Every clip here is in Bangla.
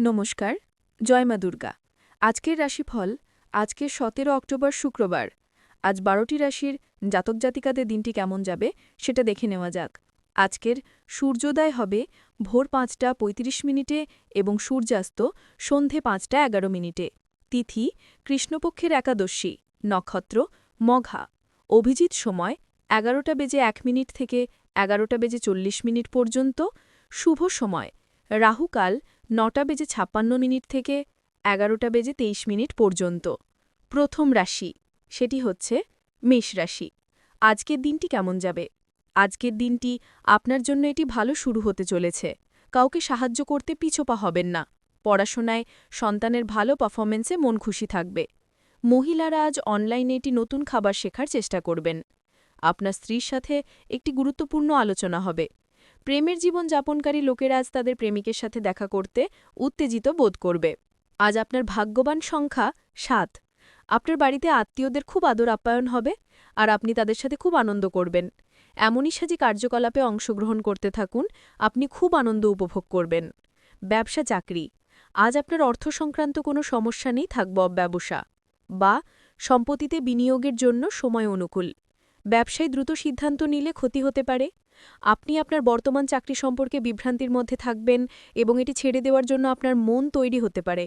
নমস্কার, জয় মা দুর্গা। আজকের রাশিফল আজকের সতেরো অক্টোবর শুক্রবার। আজ বারোটি রাশির জাতক জাতিকাদের দিনটি কেমন যাবে সেটা দেখে নেওয়া যাক। আজকের সূর্যোদয় হবে ভোর পাঁচটা ৩৫ মিনিটে এবং সূর্যাস্ত সন্ধে পাঁচটা এগারো মিনিটে। তিথি, কৃষ্ণপক্ষের একাদশী, নক্ষত্র, মঘা। অভিজিৎ সময় এগারোটা বেজে এক মিনিট থেকে এগারোটা বেজে চল্লিশ মিনিট পর্যন্ত। শুভ সময় রাহুকাল নটা বেজে ছাপ্পান্ন মিনিট থেকে এগারোটা বেজে তেইশ মিনিট পর্যন্ত। প্রথম রাশি, সেটি হচ্ছে মেষ রাশি। আজকের দিনটি কেমন যাবে? আজকের দিনটি আপনার জন্য এটি ভালো শুরু হতে চলেছে। কাউকে সাহায্য করতে পিছোপা হবেন না। পড়াশোনায় সন্তানের ভালো পারফরমেন্সে মন খুশি থাকবে। মহিলারা আজ অনলাইনে এটি নতুন খাবার শেখার চেষ্টা করবেন। আপনার স্ত্রীর সাথে একটি গুরুত্বপূর্ণ আলোচনা হবে। প্রেমের জীবন যাপনকারী লোকেরা আজ তাদের প্রেমিকের সাথে দেখা করতে উত্তেজিত বোধ করবে। আজ আপনার ভাগ্যবান সংখ্যা সাত। আপনার বাড়িতে আত্মীয়দের খুব আদর আপ্যায়ন হবে আর আপনি তাদের সাথে খুব আনন্দ করবেন। এমনই সাজি কার্যকলাপে অংশগ্রহণ করতে থাকুন, আপনি খুব আনন্দ উপভোগ করবেন। ব্যবসা চাকরি। আজ আপনার অর্থ সংক্রান্ত কোনো সমস্যা নেই, থাকব ব্যবসা বা, সম্পত্তিতে বিনিয়োগের জন্য সময় অনুকূল। ব্যবসায় দ্রুত সিদ্ধান্ত নিলে ক্ষতি হতে পারে। আপনি আপনার বর্তমান চাকরি সম্পর্কে বিভ্রান্তির মধ্যে থাকবেন এবং এটি ছেড়ে দেওয়ার জন্য আপনার মন তৈরি হতে পারে।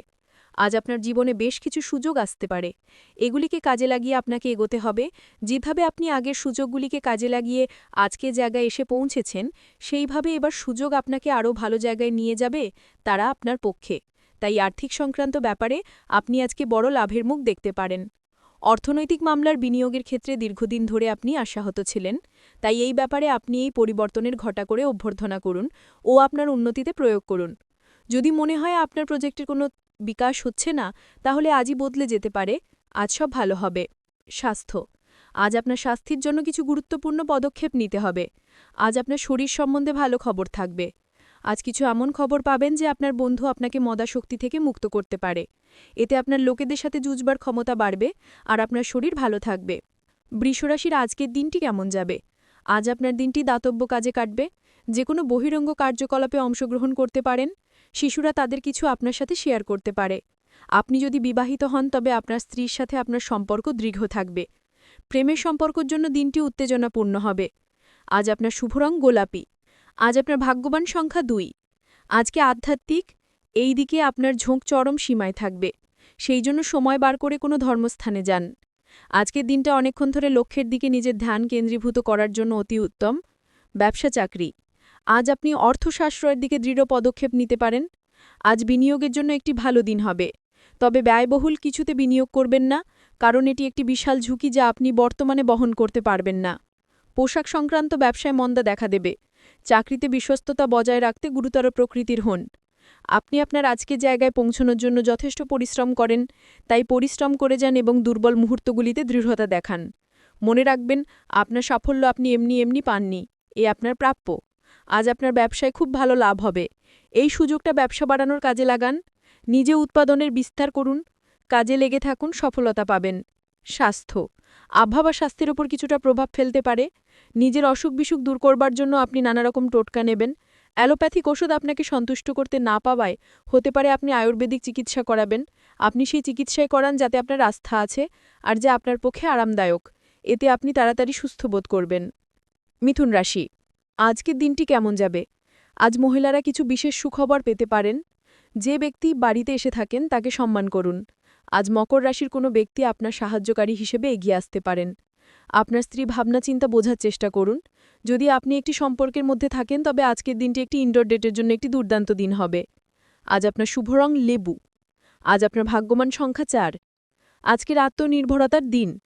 আজ আপনার জীবনে বেশ কিছু সুযোগ আসতে পারে। এগুলিকে কাজে লাগিয়ে আপনাকে এগোতে হবে। যেভাবে আপনি আগের সুযোগগুলিকে কাজে লাগিয়ে আজকে জায়গায় এসে পৌঁছেছেন, সেইভাবে এবার সুযোগ আপনাকে আরও ভালো জায়গায় নিয়ে যাবে তারা আপনার পক্ষে। তাই আর্থিক সংক্রান্ত ব্যাপারে আপনি আজকে বড় লাভের মুখ দেখতে পারেন। অর্থনৈতিক মামলার বিনিয়োগের ক্ষেত্রে দীর্ঘদিন ধরে আপনি আশাহত ছিলেন, তাই এই ব্যাপারে আপনি এই পরিবর্তনের ঘটা করে অভ্যর্থনা করুন ও আপনার উন্নতিতে প্রয়োগ করুন। যদি মনে হয় আপনার প্রজেক্টের কোনো বিকাশ হচ্ছে না, তাহলে আজই বদলে যেতে পারে। আজ সব ভালো হবে। স্বাস্থ্য। আজ আপনার স্বাস্থ্যের জন্য কিছু গুরুত্বপূর্ণ পদক্ষেপ নিতে হবে। আজ আপনার শরীর সম্বন্ধে ভালো খবর থাকবে। আজ কিছু এমন খবর পাবেন যে আপনার বন্ধু আপনাকে মদাশক্তি থেকে মুক্ত করতে পারে। এতে আপনার লোকেদের সাথে জুজবার ক্ষমতা বাড়বে আর আপনার শরীর ভালো থাকবে। বৃষরাশির আজকের দিনটি কেমন যাবে? আজ আপনার দিনটি দাতব্য কাজে কাটবে। যে কোনো বহিরঙ্গ কার্যকলাপে অংশগ্রহণ করতে পারেন। শিশুরা তাদের কিছু আপনার সাথে শেয়ার করতে পারে। আপনি যদি বিবাহিত হন, তবে আপনার স্ত্রীর সাথে আপনার সম্পর্ক দৃঢ় থাকবে। প্রেমের সম্পর্কের জন্য দিনটি উত্তেজনাপূর্ণ হবে। আজ আপনার শুভরং গোলাপি। আজ আপনার ভাগ্যবান সংখ্যা দুই। আজকে আধ্যাত্মিক, এই দিকে আপনার ঝোঁক চরম সীমায় থাকবে। সেই জন্য সময় বার করে কোনো ধর্মস্থানে যান। আজকের দিনটা অনেকক্ষণ ধরে লক্ষ্যের দিকে নিজের ধ্যান কেন্দ্রীভূত করার জন্য অতি উত্তম। ব্যবসা চাকরি। আজ আপনি অর্থশাস্ত্রের দিকে দৃঢ় পদক্ষেপ নিতে পারেন। আজ বিনিয়োগের জন্য একটি ভালো দিন হবে। তবে ব্যয়বহুল কিছুতে বিনিয়োগ করবেন না, কারণ এটি একটি বিশাল ঝুঁকি যা আপনি বর্তমানে বহন করতে পারবেন না। পোশাক সংক্রান্ত ব্যবসায় মন্দা দেখা দেবে। চাকরিতে বিশ্বস্ততা বজায় রাখতে গুরুতর প্রকৃতির হন। আপনি আপনার আজকের জায়গায় পৌঁছানোর জন্য যথেষ্ট পরিশ্রম করেন, তাই পরিশ্রম করে যান এবং দুর্বল মুহূর্তগুলিতে দৃঢ়তা দেখান। মনে রাখবেন, আপনার সাফল্য আপনি এমনি এমনি পাননি, এ আপনার প্রাপ্য। আজ আপনার ব্যবসায় খুব ভালো লাভ হবে। এই সুযোগটা ব্যবসা বাড়ানোর কাজে লাগান, নিজে উৎপাদনের বিস্তার করুন, কাজে লেগে থাকুন, সফলতা পাবেন। স্বাস্থ্য। আবহাওয়া স্বাস্থ্যের ওপর কিছুটা প্রভাব ফেলতে পারে। নিজের অসুখ বিসুখ দূর করবার জন্য আপনি নানা রকম টোটকা নেবেন। অ্যালোপ্যাথিক ওষুধ আপনাকে সন্তুষ্ট করতে না পাওয়ায় হতে পারে আপনি আয়ুর্বেদিক চিকিৎসা করাবেন। আপনি সেই চিকিৎসায় করান যাতে আপনার আস্থা আছে আর যা আপনার পক্ষে আরামদায়ক। এতে আপনি তাড়াতাড়ি সুস্থ বোধ করবেন। মিথুন রাশি, আজকের দিনটি কেমন যাবে? আজ মহিলারা কিছু বিশেষ সুখবর পেতে পারেন। যে ব্যক্তি বাড়িতে এসে থাকেন তাকে সম্মান করুন। আজ মকর রাশির কোনো ব্যক্তি আপনার সাহায্যকারী হিসেবে এগিয়ে আসতে পারেন। আপনার স্ত্রী ভাবনা চিন্তা বোঝার চেষ্টা করুন। যদি আপনি একটি সম্পর্কের মধ্যে থাকেন, তবে আজকের দিনটি একটি ইনডোর ডেটের জন্য একটি দুর্দান্ত দিন হবে। আজ আপনার শুভ রং লেবু। আজ আপনার ভাগ্যমান সংখ্যা চার। আজকের আত্মনির্ভরতার দিন।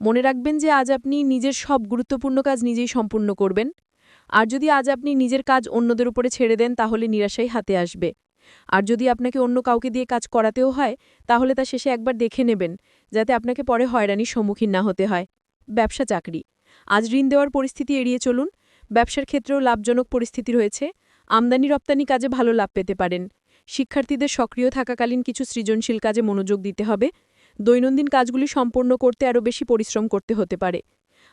মনে রাখবেন যে আজ আপনি নিজের সব গুরুত্বপূর্ণ কাজ নিজেই সম্পূর্ণ করবেন। আর যদি আজ আপনি নিজের কাজ অন্যদের উপরে ছেড়ে দেন, তাহলে নিরাশাই হাতে আসবে। আর যদি আপনাকে অন্য কাউকে দিয়ে কাজ করাতেও হয়, তাহলে তা শেষে একবার দেখে নেবেন, যাতে আপনাকে পরে হয়রানির সম্মুখীন না হতে হয়। ব্যবসা চাকরি। আজ ঋণ দেওয়ার পরিস্থিতি এড়িয়ে চলুন। ব্যবসার ক্ষেত্রেও লাভজনক পরিস্থিতি রয়েছে। আমদানি রপ্তানি কাজে ভালো লাভ পেতে পারেন। শিক্ষার্থীদের সক্রিয় থাকাকালীন কিছু সৃজনশীল কাজে মনোযোগ দিতে হবে। দৈনন্দিন কাজগুলি সম্পন্ন করতে আরও বেশি পরিশ্রম করতে হতে পারে।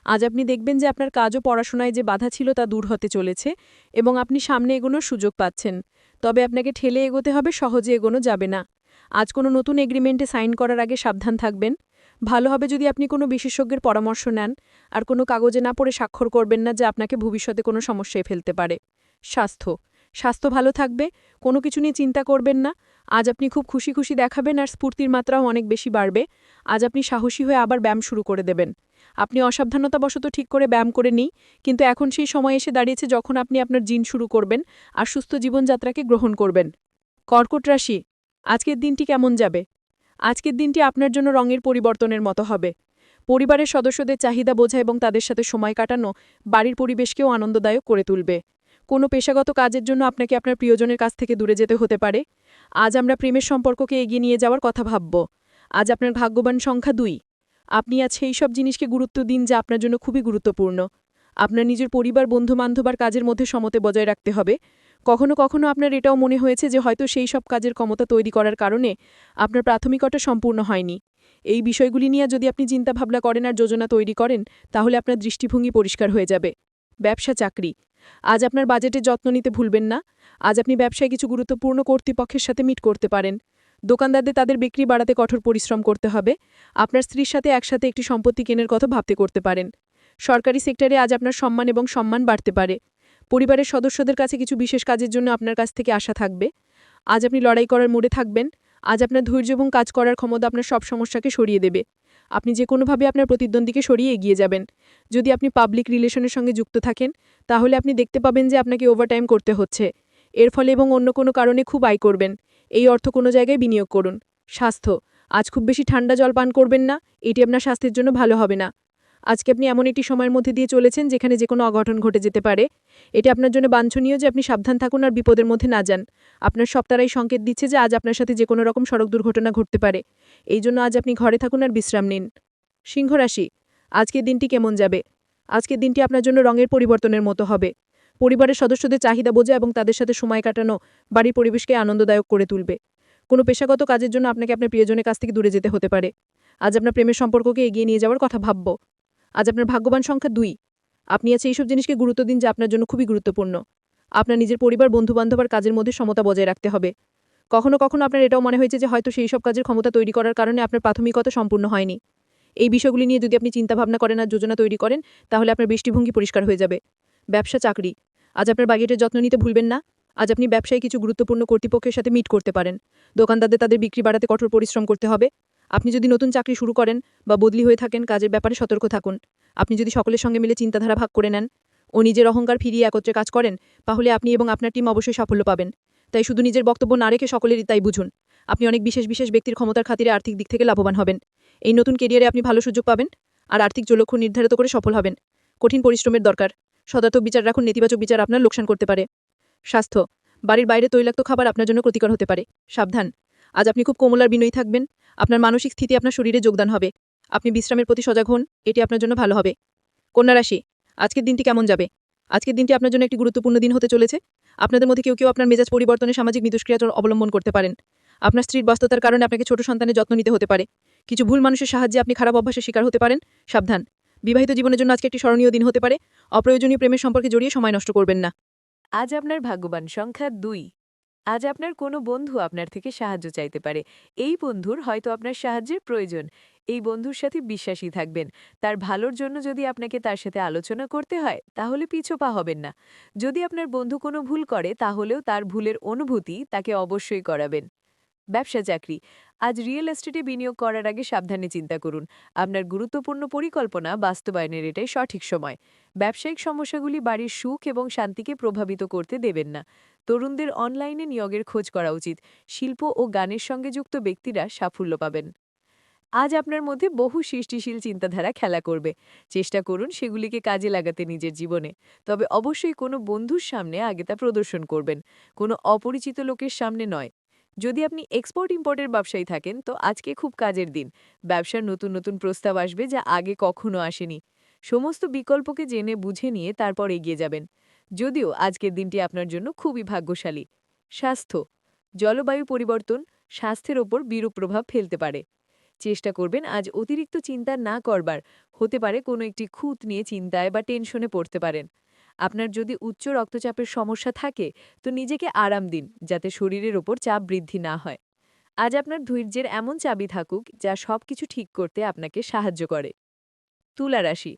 আজ আপনি দেখবেন যে আপনার কাজ ও পড়াশোনায় যে বাধা ছিল তা দূর হতে চলেছে এবং আপনি সামনে এগোনোর সুযোগ পাচ্ছেন। তবে আপনাকে ঠেলে এগোতে হবে, সহজে এগোনো যাবে না। আজ কোনো নতুন এগ্রিমেন্টে সাইন করার আগে সাবধান থাকবেন। ভালো হবে যদি আপনি কোনো বিশেষজ্ঞের পরামর্শ নেন, আর কোনো কাগজে না পড়ে স্বাক্ষর করবেন না, যে আপনাকে ভবিষ্যতে কোনো সমস্যায় ফেলতে পারে। স্বাস্থ্য। স্বাস্থ্য ভালো থাকবে, কোনো কিছু নিয়ে চিন্তা করবেন না। আজ আপনি খুব খুশি খুশি দেখাবেন, আর স্ফূর্তির মাত্রাও অনেক বেশি বাড়বে। আজ আপনি সাহসী হয়ে আবার ব্যায়াম শুরু করে দেবেন। আপনি অসাবধানতাবশত ঠিক করে ব্যায়াম করে নিই কিন্তু এখন সেই সময় এসে দাঁড়িয়েছে যখন আপনি আপনার জিন শুরু করবেন আর সুস্থ জীবনযাত্রাকে গ্রহণ করবেন। কর্কট রাশি, আজকের দিনটি কেমন যাবে? আজকের দিনটি আপনার জন্য রঙের পরিবর্তনের মতো হবে। পরিবারের সদস্যদের চাহিদা বোঝা এবং তাদের সাথে সময় কাটানো বাড়ির পরিবেশকেও আনন্দদায়ক করে তুলবে। কোনো পেশাগত কাজের জন্য আপনাকে আপনার প্রিয়জনের কাছ থেকে দূরে যেতে হতে পারে। আজ আমরা প্রেমের সম্পর্ককে এগিয়ে নিয়ে যাওয়ার কথা ভাবব। আজ আপনার ভাগ্যবান সংখ্যা দুই। আপনি আজ সেই সব জিনিসকে গুরুত্ব দিন যা আপনার জন্য খুবই গুরুত্বপূর্ণ। আপনার নিজের পরিবার, বন্ধুবান্ধব আর কাজের মধ্যে সমতে বজায় রাখতে হবে। কখনো কখনো আপনার এটাও মনে হয়েছে যে হয়তো সেই সব কাজের ক্ষমতা তৈরি করার কারণে আপনার প্রাথমিকতা সম্পূর্ণ হয়নি। এই বিষয়গুলি নিয়ে যদি আপনি চিন্তাভাবনা করেন আর যোজনা তৈরি করেন, তাহলে আপনার দৃষ্টিভঙ্গি পরিষ্কার হয়ে যাবে। ব্যবসা, চাকরি। আজ আপনার বাজেটের যত্ন নিতে ভুলবেন না। আজ আপনি ব্যবসায় কিছু গুরুত্বপূর্ণ কর্তৃপক্ষের সাথে মিট করতে পারেন। দোকানদারদের তাদের বিক্রি বাড়াতে কঠোর পরিশ্রম করতে হবে। আপনার স্ত্রীর সাথে একসাথে একটি সম্পত্তি কেনার কথা ভাবতে করতে পারেন। সরকারি সেক্টরে আজ আপনার সম্মান এবং সম্মান বাড়তে পারে। পরিবারের সদস্যদের কাছে কিছু বিশেষ কাজের জন্য আপনার কাছ থেকে আশা থাকবে। আজ আপনি লড়াই করার মোড়ে থাকবেন। আজ আপনার ধৈর্য এবং কাজ করার ক্ষমতা আপনার সব সমস্যাকে সরিয়ে দেবে। আপনি যে কোনোভাবে আপনার প্রতিদ্বন্দ্বীকে সরিয়ে এগিয়ে যাবেন। যদি আপনি পাবলিক রিলেশনের সঙ্গে যুক্ত থাকেন, তাহলে আপনি দেখতে পাবেন যে আপনাকে ওভারটাইম করতে হচ্ছে। এর ফলে এবং অন্য কোনো কারণে খুব আয় করবেন। এই অর্থ কোনো জায়গায় বিনিয়োগ করুন। স্বাস্থ্য, আজ খুব বেশি ঠান্ডা জল পান করবেন না, এটি আপনার স্বাস্থ্যের জন্য ভালো হবে না। আজকে আপনি এমন একটি সময়ের মধ্যে দিয়ে চলেছেন যেখানে যে কোনো অঘটন ঘটে যেতে পারে। এটি আপনার জন্য বাঞ্ছনীয় যে আপনি সাবধান থাকুন আর বিপদের মধ্যে না যান। আপনার সপ্তাহাই সংকেত দিচ্ছে যে আজ আপনার সাথে যে কোনো রকম সড়ক দুর্ঘটনা ঘটতে পারে। এই জন্য আজ আপনি ঘরে থাকুন আর বিশ্রাম নিন। সিংহ রাশি, আজকের দিনটি কেমন যাবে? আজকের দিনটি আপনার জন্য রঙের পরিবর্তনের মতো হবে। পরিবারের সদস্যদের চাহিদা বোঝা এবং তাদের সাথে সময় কাটানো বাড়ির পরিবেশকে আনন্দদায়ক করে তুলবে। কোনো পেশাগত কাজের জন্য আপনাকে আপনার প্রিয়জনের কাছ থেকে দূরে যেতে হতে পারে। আজ আপনার প্রেমের সম্পর্ককে এগিয়ে নিয়ে যাওয়ার কথা ভাবব। আজ আপনার ভাগ্যবান সংখ্যা দুই। আপনি আছে এইসব জিনিসকে গুরুত্ব দিন যা আপনার জন্য খুবই গুরুত্বপূর্ণ। আপনার নিজের পরিবার, বন্ধুবান্ধব আর কাজের মধ্যে সমতা বজায় রাখতে হবে। কখনো কখনো আপনার এটাও মনে হয়েছে যে হয়তো সেই সব কাজের ক্ষমতা তৈরি করার কারণে আপনার প্রাথমিকতা সম্পূর্ণ হয়নি। এই বিষয়গুলি নিয়ে যদি আপনি চিন্তাভাবনা করেন আর যোজনা তৈরি করেন, তাহলে আপনার দৃষ্টিভঙ্গি পরিষ্কার হয়ে যাবে। ব্যবসা, চাকরি। আজ আপনার বাজেটের যত্ন নিতে ভুলবেন না। আজ আপনি ব্যবসায় কিছু গুরুত্বপূর্ণ কর্তৃপক্ষের সাথে মিট করতে পারেন। দোকানদারদের তাদের বিক্রি বাড়াতে কঠোর পরিশ্রম করতে হবে। আপনি যদি নতুন চাকরি শুরু করেন বা বদলি হয়ে থাকেন, কাজের ব্যাপারে সতর্ক থাকুন। আপনি যদি সকলের সঙ্গে মিলে চিন্তাধারা ভাগ করে নেন ও নিজের অহংকার ফিরিয়ে একত্রে কাজ করেন, তাহলে আপনি এবং আপনার টিম অবশ্যই সাফল্য পাবেন। তাই শুধু নিজের বক্তব্য না রেখে সকলেরই তাই বুঝুন। আপনি অনেক বিশেষ বিশেষ ব্যক্তির ক্ষমতার খাতিরে আর্থিক দিক থেকে লাভবান হবেন। এই নতুন কেরিয়ারে আপনি ভালো সুযোগ পাবেন আর আর্থিক লক্ষ্য নির্ধারিত করে সফল হবেন। কঠিন পরিশ্রমের দরকার। সদার্থক বিচার রাখুন, নেতিবাচক বিচার আপনার লোকসান করতে পারে। স্বাস্থ্য, বাড়ির বাইরে তৈলাক্ত খাবার আপনার জন্য ক্ষতিকর হতে পারে। সাবধান, আজ আপনি খুব কোমলার বিনয়ী থাকবেন, আপনার মানসিক স্থিতি আপনার শরীরে যোগদান হবে। আপনি বিশ্রামের প্রতি সজাগ হন, এটি আপনার জন্য ভালো হবে। কন্যা রাশি, আজকের দিনটি কেমন যাবে? আজকের দিনটি আপনার জন্য একটি গুরুত্বপূর্ণ দিন হতে চলেছে। আপনাদের মধ্যে কেউ কেউ আপনার মেজাজ পরিবর্তনে সামাজিক মিথস্ক্রিয়া অবলম্বন করতে পারেন। আপনার স্ত্রীর ব্যস্ততার কারণে আপনাকে ছোট সন্তানের যত্ন নিতে হতে পারে। কিছু ভুল মানুষের সাহায্যে আপনি খারাপ অভ্যাসের শিকার হতে পারেন। সাবধান বিবাহিত জীবনের জন্য আজকে একটি স্মরণীয় দিন হতে পারে। অপ্রয়োজনীয় প্রেমের সম্পর্কে জড়িয়ে সময় নষ্ট করবেন না। আজ আপনার ভাগ্যবান সংখ্যা দুই। আজ আপনার কোনো বন্ধু আপনার থেকে সাহায্য চাইতে পারে। এই বন্ধুর হয়তো আপনার সাহায্যের প্রয়োজন। এই বন্ধুর সাথে বিশ্বাসী থাকবেন। তার ভালোর জন্য যদি আপনাকে তার সাথে আলোচনা করতে হয়, তাহলে পিছোপা হবেন না। যদি আপনার বন্ধু কোনো ভুল করে, তাহলেও তার ভুলের অনুভূতি তাকে অবশ্যই করাবেন। ব্যবসা চাকরি। আজ রিয়েল এস্টেটে বিনিয়োগ করার আগে সাবধানে চিন্তা করুন। আপনার গুরুত্বপূর্ণ পরিকল্পনা বাস্তবায়নের এটাই সঠিক সময়। ব্যবসায়িক সমস্যাগুলি বাড়ির সুখ এবং শান্তিকে প্রভাবিত করতে দেবেন না। তরুণদের অনলাইনে নিয়োগের খোঁজ করা উচিত। শিল্প ও গানের সঙ্গে যুক্ত ব্যক্তিরা সাফল্য পাবেন। আজ আপনার মধ্যে বহু সৃষ্টিশীল চিন্তাধারা খেলা করবে। চেষ্টা করুন সেগুলিকে কাজে লাগাতে নিজের জীবনে। তবে অবশ্যই কোনো বন্ধুর সামনে আগে তা প্রদর্শন করবেন। কোনো অপরিচিত লোকের সামনে নয়। যদি আপনি এক্সপোর্ট ইম্পোর্টের ব্যবসায়ী থাকেন, তো আজকে খুব কাজের দিন। ব্যবসার নতুন নতুন প্রস্তাব আসবে যা আগে কখনো আসেনি। সমস্ত বিকল্পকে জেনে বুঝে নিয়ে তারপর এগিয়ে যাবেন। যদিও আজকের দিনটি আপনার জন্য খুবই ভাগ্যশালী। স্বাস্থ্য, জলবায়ু পরিবর্তন, স্বাস্থ্যের ওপর বিরূপ প্রভাব ফেলতে পারে। চেষ্টা করবেন আজ অতিরিক্ত চিন্তা না করবার। হতে পারে কোনো একটি খুঁত নিয়ে চিন্তায় বা টেনশনে পড়তে পারেন। আপনার যদি উচ্চ রক্তচাপের সমস্যা থাকে, তো নিজেকে আরাম দিন, যাতে শরীরের ওপর চাপ বৃদ্ধি না হয়। আজ আপনার ধৈর্যের এমন চাবি থাকুক, যা সবকিছু ঠিক করতে আপনাকে সাহায্য করে। তুলা রাশি,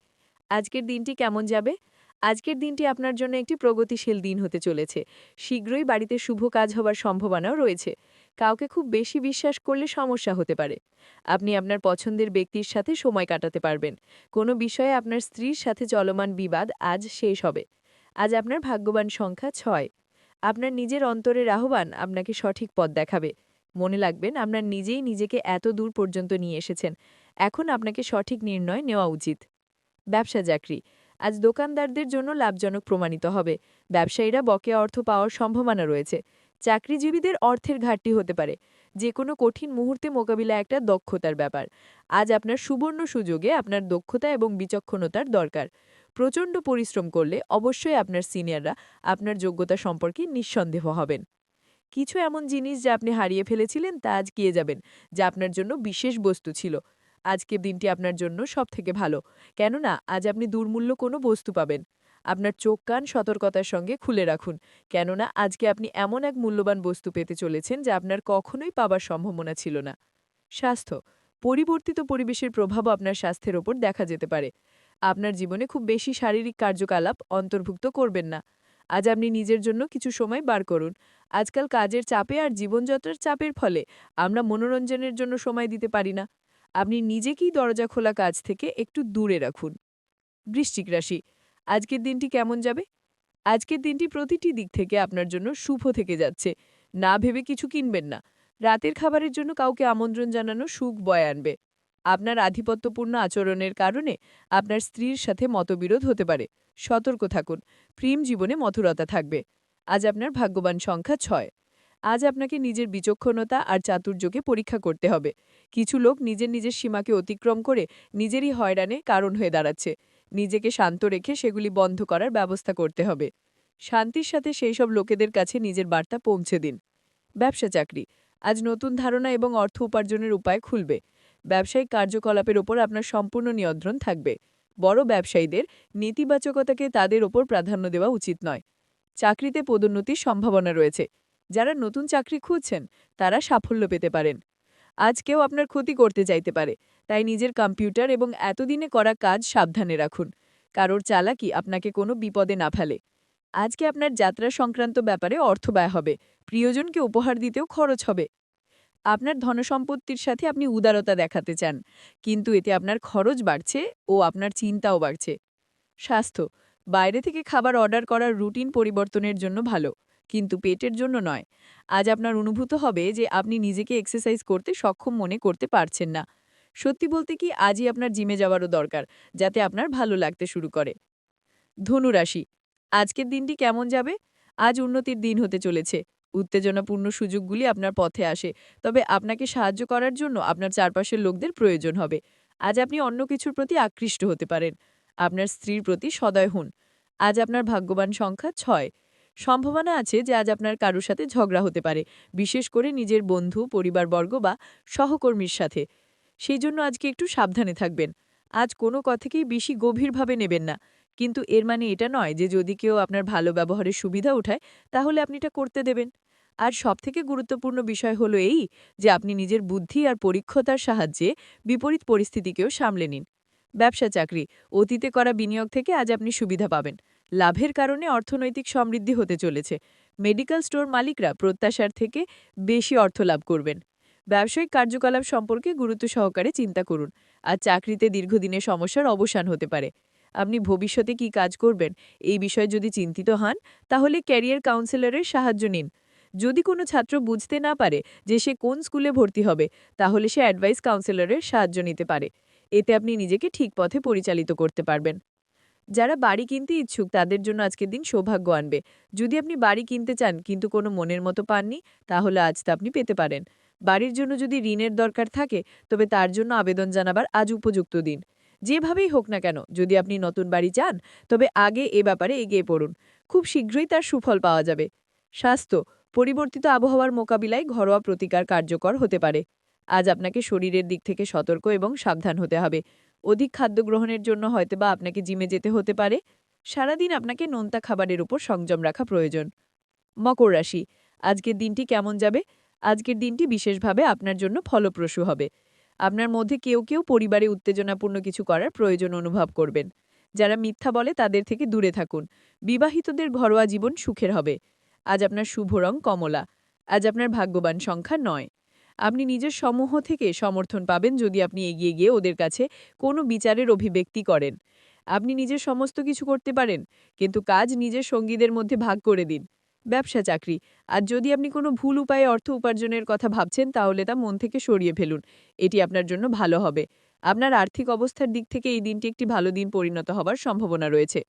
আজকের দিনটি কেমন যাবে? আজকের দিনটি আপনার জন্য একটি প্রগতিশীল দিন হতে চলেছে। শীঘ্রই বাড়িতে শুভ কাজ হবার সম্ভাবনাও রয়েছে। কাউকে খুব বেশি বিশ্বাস করলে সমস্যা হতে পারে। আপনি আপনার পছন্দের ব্যক্তির সাথে সময় কাটাতে পারবেন। কোনো বিষয়ে আপনার স্ত্রীর সাথে চলমান বিবাদ আজ শেষ হবে। আজ আপনার ভাগ্যবান সংখ্যা ছয়। আপনার নিজের অন্তরের আহ্বান আপনাকে সঠিক পথ দেখাবে। মনে রাখবেন, আপনার নিজেই নিজেকে এত দূর পর্যন্ত নিয়ে এসেছেন। এখন আপনাকে সঠিক নির্ণয় নেওয়া উচিত। ব্যবসা চাকরি। আজ দোকানদারদের জন্য লাভজনক প্রমাণিত হবে। ব্যবসায়ীরা বকেয়া অর্থ পাওয়ার সম্ভাবনা রয়েছে। চাকরিজীবীদের অর্থের ঘাটতি হতে পারে। যে কোনো কঠিন মুহূর্তে মোকাবিলা একটা দক্ষতার ব্যাপার। আজ আপনার সুবর্ণ সুযোগে আপনার দক্ষতা এবং বিচক্ষণতার দরকার। প্রচণ্ড পরিশ্রম করলে অবশ্যই আপনার সিনিয়ররা আপনার যোগ্যতা সম্পর্কে নিঃসন্দেহ হবেন। কিছু এমন জিনিস যা আপনি হারিয়ে ফেলেছিলেন তা আজ গিয়ে যাবেন, যা আপনার জন্য বিশেষ বস্তু ছিল। আজকের দিনটি আপনার জন্য সবথেকে ভালো। কেননা, আজ আপনি দুর্মূল্য কোনো বস্তু পাবেন। আপনার চোখ, কান সতর্কতার সঙ্গে খুলে রাখুন। কেননা, আজকে আপনি এমন এক মূল্যবান বস্তু পেতে চলেছেন যা আপনার কখনোই পাবার সম্ভাবনা ছিল না। স্বাস্থ্য, পরিবর্তিত পরিবেশের প্রভাবও আপনার স্বাস্থ্যের ওপর দেখা যেতে পারে। আপনার জীবনে খুব বেশি শারীরিক কার্যকলাপ অন্তর্ভুক্ত করবেন না। আজ আপনি নিজের জন্য কিছু সময় বার করুন। আজকাল কাজের চাপে আর জীবনযাত্রার চাপের ফলে আমরা মনোরঞ্জনের জন্য সময় দিতে পারি না। আপনি নিজেকেই দরজা খোলা কাজ থেকে একটু দূরে রাখুন। বৃশ্চিক রাশি আজকের দিনটি কেমন যাবে? আজকের দিনটি প্রতিটি দিক থেকে আপনার জন্য শুভ থেকে যাচ্ছে। না ভেবে কিছু কিনবেন না। রাতের খাবারের জন্য কাউকে আমন্ত্রণ জানানো সুখ বয়ে আনবে। আপনার আধিপত্যপূর্ণ আচরণের কারণে আপনার স্ত্রীর সাথে মতবিরোধ হতে পারে। সতর্ক থাকুন। প্রেম জীবনে মথুরতা থাকবে। আজ আপনার ভাগ্যবান সংখ্যা ছয়। আজ আপনাকে নিজের বিচক্ষণতা আর চাতুর্যকে পরীক্ষা করতে হবে। কিছু লোক নিজের নিজের সীমাকে অতিক্রম করে নিজেরই হয়রানে কারণ হয়ে দাঁড়াচ্ছে। নিজেকে শান্ত রেখে সেগুলি বন্ধ করার ব্যবস্থা করতে হবে। শান্তির সাথে সেই সব লোকেদের কাছে নিজের বার্তা পৌঁছে দিন। ব্যবসা চাকরি। আজ নতুন ধারণা এবং অর্থ উপার্জনের উপায় খুলবে। ব্যবসায়িক কার্যকলাপের ওপর আপনার সম্পূর্ণ নিয়ন্ত্রণ থাকবে। বড় ব্যবসায়ীদের নেতিবাচকতাকে তাদের ওপর প্রাধান্য দেওয়া উচিত নয়। চাকরিতে পদোন্নতির সম্ভাবনা রয়েছে। যারা নতুন চাকরি খুঁজছেন, তারা সাফল্য পেতে পারেন। আজ কেউ আপনার ক্ষতি করতে চাইতে পারে। তাই নিজের কম্পিউটার এবং এতদিনে করা কাজ সাবধানে রাখুন। কারোর চালাকি আপনাকে কোনো বিপদে না ফেলে। আজকে আপনার যাত্রা সংক্রান্ত ব্যাপারে অর্থ ব্যয় হবে। প্রিয়জনকে উপহার দিতেও খরচ হবে। আপনার ধনসম্পত্তির সাথে আপনি উদারতা দেখাতে চান। কিন্তু এতে আপনার খরচ বাড়ছে ও আপনার চিন্তাও বাড়ছে। স্বাস্থ্য। বাইরে থেকে খাবার অর্ডার করার রুটিন পরিবর্তনের জন্য ভালো। কিন্তু পেটের জন্য নয়। আজ আপনার অনুভূত হবে যে আপনি নিজেকে এক্সারসাইজ করতে সক্ষম মনে করতে পারছেন না। সত্যি বলতে কি আজই আপনার জিমে যাওয়ারও দরকার, যাতে আপনার ভালো লাগতে শুরু করে। ধনুরাশি, আজকের দিনটি কেমন যাবে? আজ উন্নতির দিন হতে চলেছে। উত্তেজনাপূর্ণ সুযোগগুলি আপনার পথে আসে, তবে আপনাকে সাহায্য করার জন্য আপনার চারপাশের লোকদের প্রয়োজন হবে। আজ আপনি অন্য কিছুর প্রতি আকৃষ্ট হতে পারেন। আপনার স্ত্রীর প্রতি সদয় হন। আজ আপনার ভাগ্যবান সংখ্যা ছয়। সম্ভাবনা আছে যে আজ আপনার কারোর সাথে ঝগড়া হতে পারে, বিশেষ করে নিজের বন্ধু, পরিবারবর্গ বা সহকর্মীর সাথে। সেই জন্য আজকে একটু সাবধানে থাকবেন। আজ কোনো কথাকেই বেশি গভীরভাবে নেবেন না। কিন্তু এর মানে এটা নয় যে যদি কেউ আপনার ভালো ব্যবহারের সুবিধা উঠায়, তাহলে আপনি এটা করতে দেবেন। আর সবথেকে গুরুত্বপূর্ণ বিষয় হলো এই যে আপনি নিজের বুদ্ধি আর পরীক্ষতার সাহায্যে বিপরীত পরিস্থিতিকেও সামলে নিন। ব্যবসা চাকরি অতীতে করা বিনিয়োগ থেকে আজ আপনি সুবিধা পাবেন। লাভের কারণে অর্থনৈতিক সমৃদ্ধি হতে চলেছে। মেডিকেল স্টোর মালিকরা প্রত্যাশার থেকে বেশি অর্থ লাভ করবেন। ব্যবসায়িক কার্যকলাপ সম্পর্কে গুরুত্ব সহকারে চিন্তা করুন, আর চাকরিতে দীর্ঘদিনের সমস্যার অবসান হতে পারে। আপনি ভবিষ্যতে কি কাজ করবেন, এই বিষয়ে যদি চিন্তিত হন, তাহলে ক্যারিয়ার কাউন্সিলরের সাহায্য নিন। যদি কোনো ছাত্র বুঝতে না পারে যে সে কোন স্কুলে ভর্তি হবে, তাহলে সে অ্যাডভাইস কাউন্সিলরের সাহায্য নিতে পারে। এতে আপনি নিজেকে ঠিক পথে পরিচালিত করতে পারবেন। যারা বাড়ি কিনতে ইচ্ছুক, তাদের জন্য আজকের দিন সৌভাগ্য আনবে। যদি আপনি বাড়ি কিনতে চান, কিন্তু কোনো মনের মতো পাননি, তাহলে আজ তা আপনি পেতে পারেন। বাড়ির জন্য যদি ঋণের দরকার থাকে, তবে তার জন্য আবেদন জানাবার আজ উপযুক্ত দিন। যেভাবেই হোক না কেন, যদি আপনি নতুন বাড়ি চান, তবে আগে এ ব্যাপারে এগিয়ে পড়ুন। খুব শীঘ্রই তার সুফল পাওয়া যাবে। স্বাস্থ্য, পরিবর্তিত আবহাওয়ার মোকাবিলায় ঘরোয়া প্রতিকার কার্যকর হতে পারে। আজ আপনাকে শরীরের দিক থেকে সতর্ক এবং সাবধান হতে হবে। অধিক খাদ্য গ্রহণের জন্য হয়তোবা আপনাকে জিমে যেতে হতে পারে। সারাদিন আপনাকে নোনতা খাবারের উপর সংযম রাখা প্রয়োজন। মকর রাশি, আজকের দিনটি কেমন যাবে? আজকের দিনটি বিশেষভাবে আপনার জন্য ফলপ্রসূ হবে। আপনার মধ্যে কেউ কেউ পরিবারে উত্তেজনাপূর্ণ কিছু করার প্রয়োজন অনুভব করবেন। যারা মিথ্যা বলে তাদের থেকে দূরে থাকুন। বিবাহিতদের ঘরোয়া জীবন সুখের হবে। আজ আপনার শুভ রং কমলা। আজ আপনার ভাগ্যবান সংখ্যা নয়। আপনি নিজের সমূহ থেকে সমর্থন পাবেন যদি আপনি এগিয়ে গিয়ে ওদের কাছে কোনো বিচারের অভিব্যক্তি করেন। আপনি নিজের সমস্ত কিছু করতে পারেন, কিন্তু কাজ নিজের সঙ্গীদের মধ্যে ভাগ করে দিন। ব্যবসা চাকরি। আর যদি আপনি কোনো ভুল উপায়ে অর্থ উপার্জনের কথা ভাবছেন, তাহলে তা মন থেকে সরিয়ে ফেলুন। এটি আপনার জন্য ভালো হবে। আপনার আর্থিক অবস্থার দিক থেকে এই দিনটি একটি ভালো দিন পরিণত হবার সম্ভাবনা রয়েছে।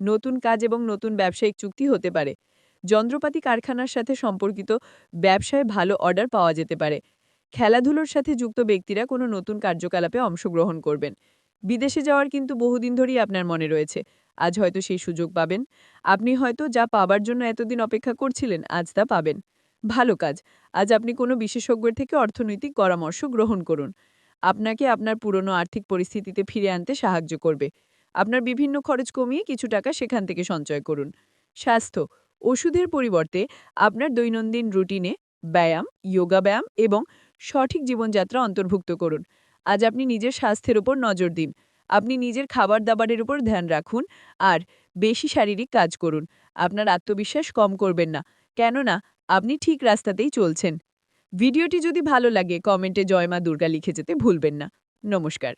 নতুন কাজ এবং নতুন ব্যবসায়িক চুক্তি হতে পারে। যন্ত্রপাতি কারখানার সাথে সম্পর্কিত ব্যবসায় ভালো অর্ডার পাওয়া যেতে পারে। খেলাধুলোর সাথে যুক্ত ব্যক্তিরা কোনো নতুন কার্যকলাপে অংশগ্রহণ করবেন। বিদেশে যাওয়ার কিন্তু বহুদিন ধরেই আপনার মনে রয়েছে। আজ হয়তো সেই সুযোগ পাবেন। আপনি হয়তো যা পাবার জন্য এতদিন অপেক্ষা করছিলেন, আজ তা পাবেন। ভালো কাজ। আজ আপনি কোনো বিশেষজ্ঞের থেকে অর্থনৈতিক পরামর্শ গ্রহণ করুন। আপনাকে আপনার পুরনো আর্থিক পরিস্থিতিতে ফিরে আনতে সাহায্য করবে। আপনার বিভিন্ন খরচ কমিয়ে কিছু টাকা সেখান থেকে সঞ্চয় করুন। স্বাস্থ্য। ওষুধের পরিবর্তে আপনার দৈনন্দিন রুটিনে ব্যায়াম, যোগা ব্যায়াম এবং সঠিক জীবনযাত্রা অন্তর্ভুক্ত করুন। আজ আপনি নিজের স্বাস্থ্যের উপর নজর দিন। আপনি নিজের খাবার দাবারের উপর ধ্যান রাখুন আর বেশি শারীরিক কাজ করুন। আপনার আত্মবিশ্বাস কম করবেন না, কেননা আপনি ঠিক রাস্তাতেই চলছেন। ভিডিওটি যদি ভালো লাগে, কমেন্টে জয়মা দুর্গা লিখে যেতে ভুলবেন না। নমস্কার।